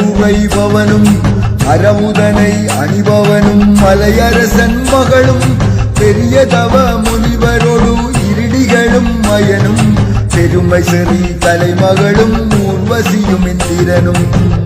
உழைபவனும் அறமுதனை அணிபவனும் மலையரசன் மகளும் பெரியதவ முனிவரோடு இருடிகளும் மயனும் பெருமை செறி தலைமகளும் ஊர்வசியும் இந்திரனும்.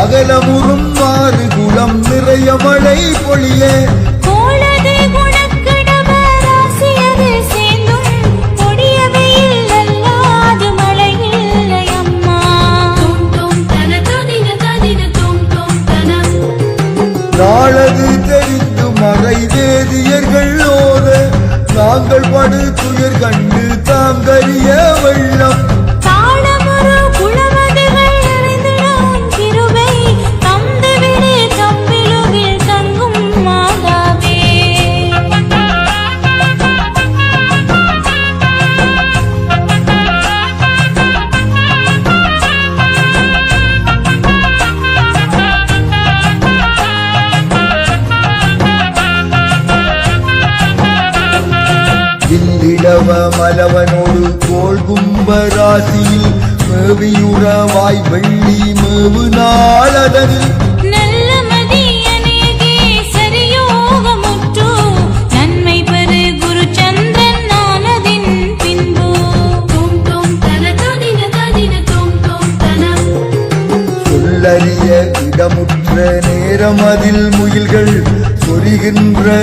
அகலமுறும் ஆறு குளம் நிறைய மழை பொழிய. நாளது தெரிந்து மறை வேதியர்கள் ஓத நாங்கள் படு துயர் கண்டு தாங்கறிய வெள்ளம்.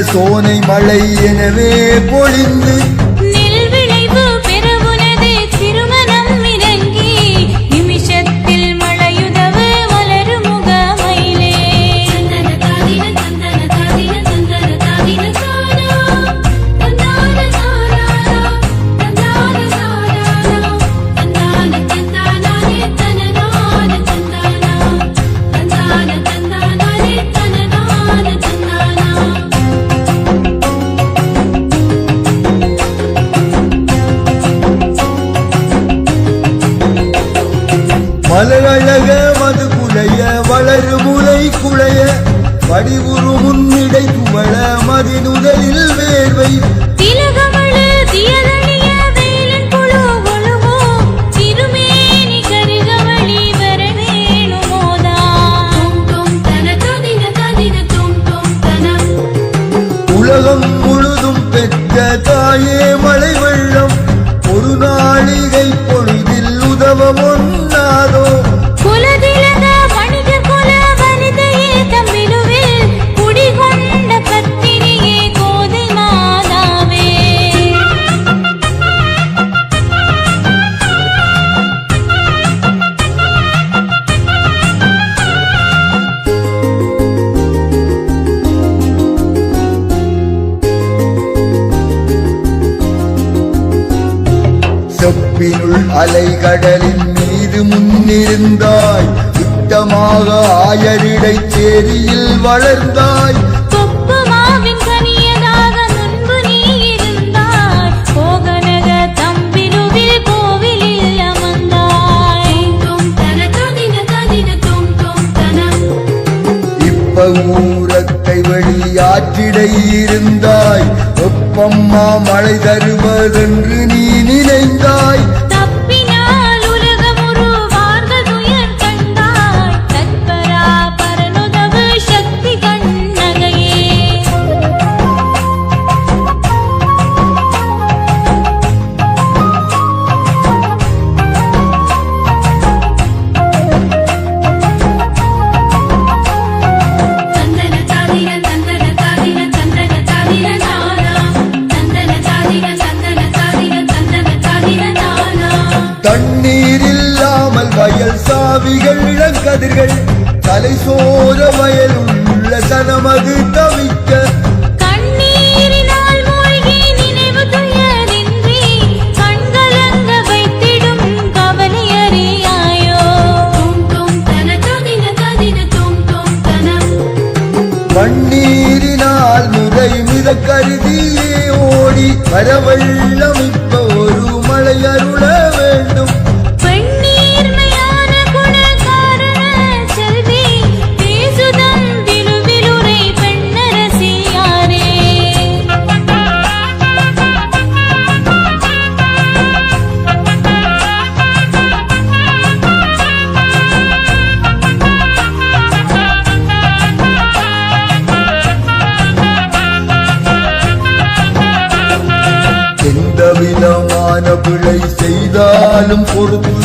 சோனை மழை எனவே பொழிந்து குரு முன்னிடை துமள மதினுதலில் வேர்வை உலகம் முழுதும் பெற்ற தாயே மழை வெள்ளம் ஒரு நாளிகை பொழுதில் உதவ கடலின் மீது முன்னிருந்தாய். திட்டமாக ஆயரிடை சேரியில் வளர்ந்தாய். பொறுத்து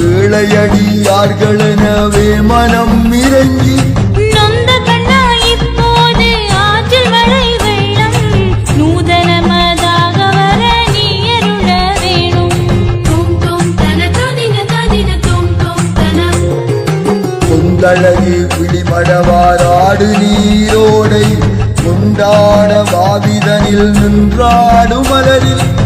ஏழையடியார்களெனவே மனம் இறங்கி கொந்தழகு பிடிமடவாராடு நீரோடை. கொண்டாட வாவிதனில் நின்றாடு மலரில்.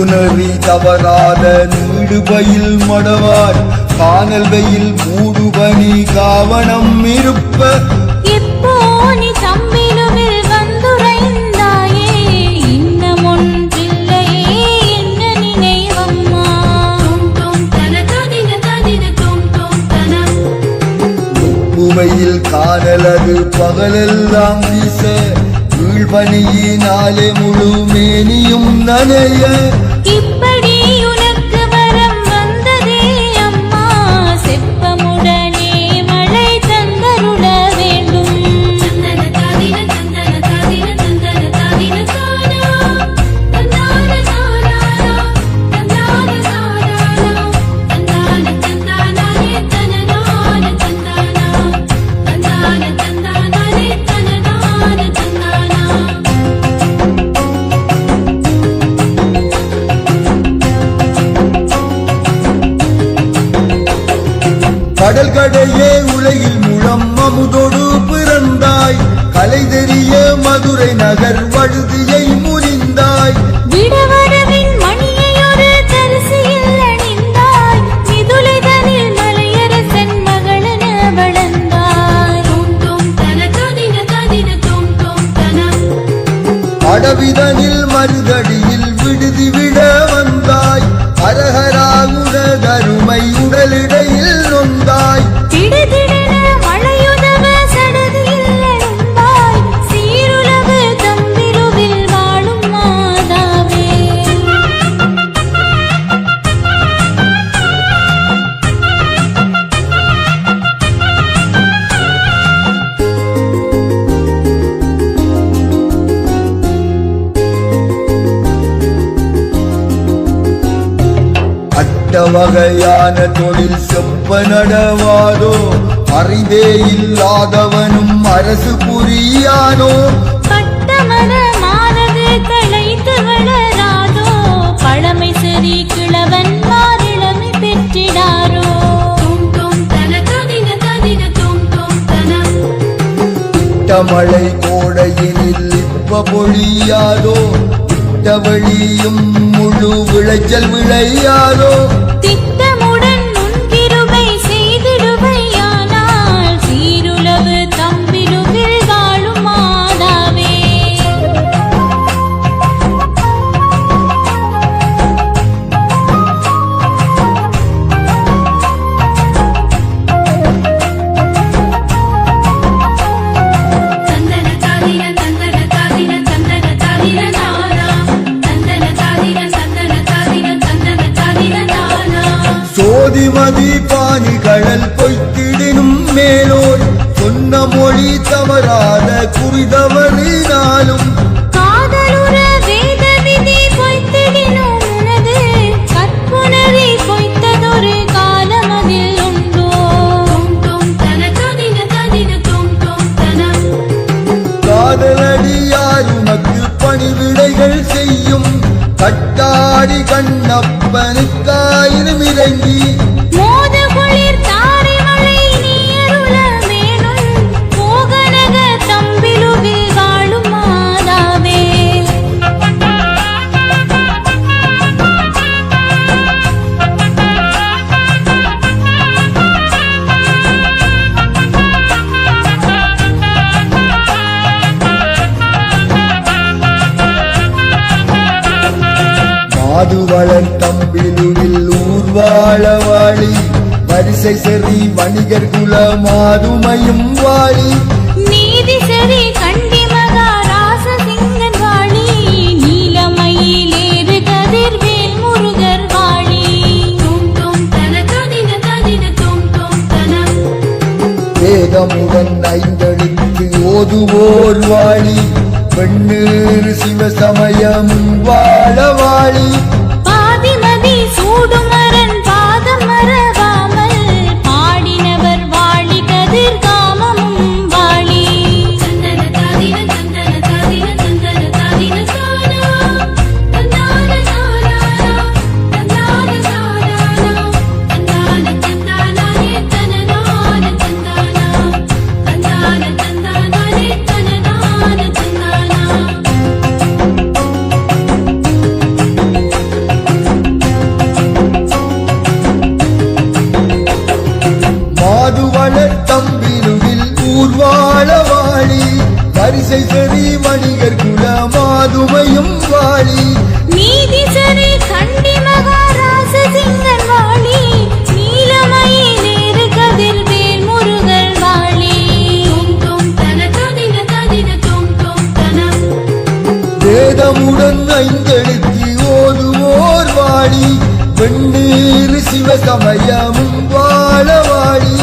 நட்புணரி தவறாத நீடுபயில் மடவார். காணல் வெயில் மூடுபனி காவணம் இருப்ப. எப்போ நீ தம்பிலுவில் வந்துரைந்தாயே இன்னமொன்றில்லையே என்ன நினைவம்மா? உமையில் காணலது பகலெல்லாம் வீச வீழ்பனியினாலே முழு மேனியும் நனைய. கடல் கடையே உலகில் முழம் அமுதோடு பிறந்தாய். கலை தெரிய மதுரை நகர் அட்ட வகையான தொழில் செப்ப நடவாதோ? அறிவே இல்லாதவனும் அரசு புரியானோ இட்டமழை கோடையினில் இப்ப பொழியாதோ? இட்டவழியும் முழு விளைச்சல் விளையாதோ? சோதிமதி பாணி கடல் பொய்த்திடினும் மேலோர். சொன்ன மொழி தவறாத குறிதவறினாலும் காதலுற வேத விதி பொய்த்திடினும் மாதுவளன் தம்பிலுவில் ஊர்வாழ வாழி வரிசை செறி வணிகர் குல மாதுமையும் வாழி நீதி சரி கண்டி மகாராச சிங்கன் வாழி நீலமயிலேறு கதிர்வேல் முருகர் வாழி வேதமுடன் ஐந்தெழுத்து ஓதுவோர் வாழி பெண்ணீர் சிவசமயமும் வாழ வாழி. வீறு சிவசமயமும் வாழவாழி